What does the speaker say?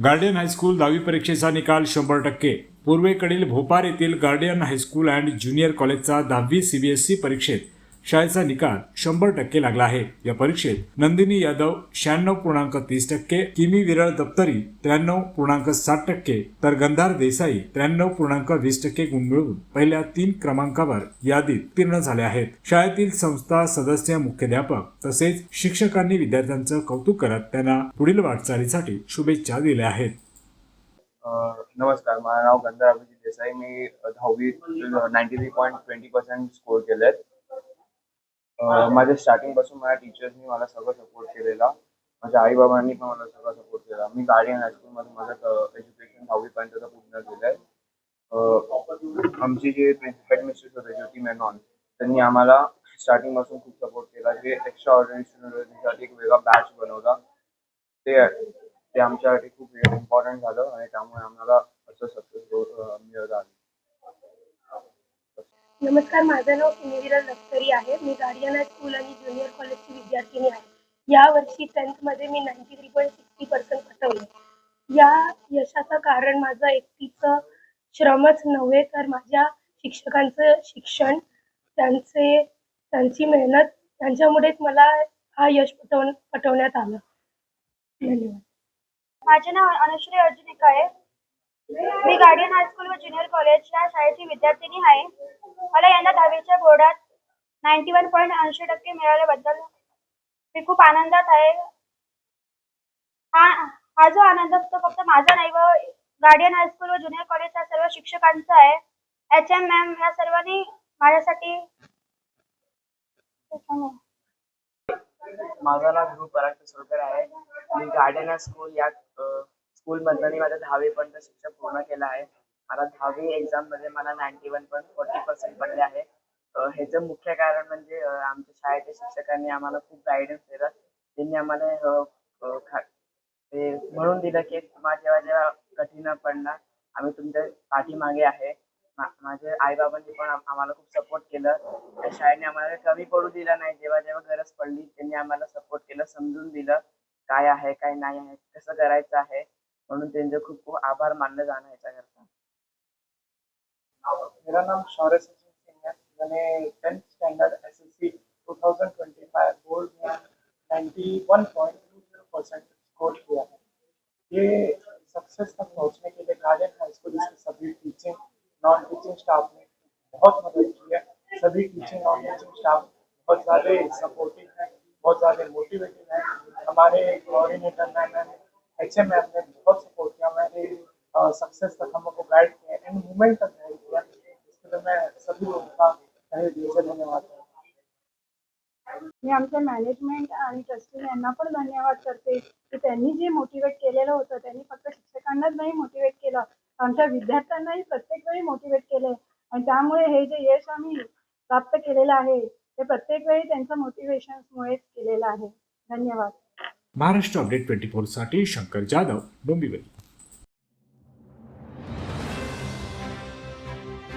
Guardian high school दहावी परीक्षेचा निकाल शंभर टक्के. पूर्वेकडील भोपार येथील गार्डियन हायस्कूल अँड ज्युनियर कॉलेजचा दहावी सीबीएसई परीक्षेत. शाळेचा निकाल शंभर टक्के लागला आहे. या परीक्षेत नंदिनी यादव शहाण्णव पूर्णांक तीस टक्के किमी विरळ दप्तरी त्र्याण्णव पूर्णांक साठ टक्के तर गंधार देसाई त्र्याण्णव पूर्णांक वीस टक्के गुण मिळवून पहिल्या तीन क्रमांकावर यादीत उत्तीर्ण झाले आहेत. शाळेतील संस्था सदस्य मुख्याध्यापक तसेच शिक्षकांनी विद्यार्थ्यांचं कौतुक करत त्यांना पुढील वाटचालीसाठी शुभेच्छा दिल्या आहेत. नमस्कार माझं नाव गंधर अभिजित देसाई. मी दहावी ninety three point twenty percent score केले आहेत माझ्या स्टार्टिंगपासून माझ्या टीचर्सनी मला सगळं सपोर्ट केलेला. माझ्या आई बाबांनी पण मला सगळं सपोर्ट केला. मी गार्डियन हायस्कूलमध्ये माझं एज्युकेशन दहावीपर्यंत पूर्ण केलं आहे आमची जे हेड मिस्ट्रेस होते ज्योती मेनॉन त्यांनी आम्हाला स्टार्टिंगपासून खूप सपोर्ट केला. जे एक्स्ट्रा ऑर्डिनरी स्टुडंटसाठी एक वेगळा बॅच बनवला. ते ते आमच्यासाठी खूप इम्पॉर्टंट झालं आणि त्यामुळे आम्हाला असं सक्सेस मिळत आलं. नमस्कार माझं नाव सुनिवीरा लष्करी आहे. मी गार्डियन स्कूल आणि ज्युनियर कॉलेजची विद्यार्थिनी आहे. या वर्षी टेन्थमध्ये मी ninety three point sixty percent पटवले. या यशाचं कारण माझं एकटीचं श्रमच नव्हे तर माझ्या शिक्षकांचं शिक्षण त्यांचे त्यांची मेहनत त्यांच्यामुळेच मला हा यश पटव पटवण्यात आलं. धन्यवाद. माझे नाव अनुश्री अर्जुन आहे. मी गार्डियन हायस्कूल व ज्युनियर कॉलेज या शाळेची विद्यार्थिनी आहे. मला यंदा दहावीच्या बोर्डात नाईन्टी वन पॉईंट ऐंशी टक्के मिळाल्याबद्दल मी खूप आनंदात आहे. हा हा जो आनंद तो फक्त माझा नाही व गार्डियन हायस्कूल व ज्युनियर कॉलेजच्या सर्व शिक्षकांचा आहे. एच एम मॅम या सर्वांनी माझ्यासाठी माझं नाव ध्रुव पराग सोलकर आहे. मी गार्डन स्कूल या स्कूल मधनं मी माझं दहावीपर्यंत शिक्षण पूर्ण केलं आहे. मला दहावी एक्झाममध्ये मला ninety one point forty percent पडले आहे. ह्याचं मुख्य कारण म्हणजे आमच्या शाळेच्या शिक्षकांनी आम्हाला खूप गायडन्स दिलं. त्यांनी आम्हाला ते म्हणून दिलं की तुम्हाला जेव्हा जेव्हा कठीण पडणार आम्ही तुमच्या पाठीमागे आहे. माझे आई बाबांनी पण आम्हाला खूप सपोर्ट केलं. त्या शाळेने आम्हाला कमी पडू दिलं नाही. जेव्हा जेव्हा गरज पडली त्यांनी आम्हाला सपोर्ट केलं समजून दिलं काय आहे काय नाही आहे कसं करायचं आहे. म्हणून त्यांचे खूप खूप आभार मानले जाणं याच्याकरता. मेरा नाम शौर्य सचिन सिंह है। मैंने tenth standard S S C two thousand twenty five board में ninety one point two zero percent score KIA है। ये सक्सेस तक पहुँचने के लिए गार्डन हाई स्कूल के सभी टीचिंग नॉन टीचिंग स्टाफ ने बहुत मदद की है। सभी टीचिंग नॉन टीचिंग स्टाफ बहुत ज़्यादा सपोर्टिव है, बहुत ज़्यादा मोटिवेटिव है। हमारे coordinator ma'am H M ma'am ने बहुत सपोर्ट किया। मेरे सक्सेस तक हम लोग को गाइड किया एंड मूवमेंट तक मी आमच्या मॅनेजमेंट आणि ट्रस्टी यांना पण धन्यवाद करते की त्यांनी जे मोटिवेट केलेलं होतं त्यांनी फक्त शिक्षकांनाच नाही मोटिवेट केलं आमच्या विद्यार्थ्यांनाही प्रत्येक वेळी मोटिवेट केले आणि त्यामुळे हे जे यश आम्ही प्राप्त केलेलं आहे ते प्रत्येक वेळी त्यांचं मोटिवेशनमुळेच केलेलं आहे. धन्यवाद. महाराष्ट्र अपडेट ट्वेंटी फोरसाठी शंकर जाधव डोंबिवली.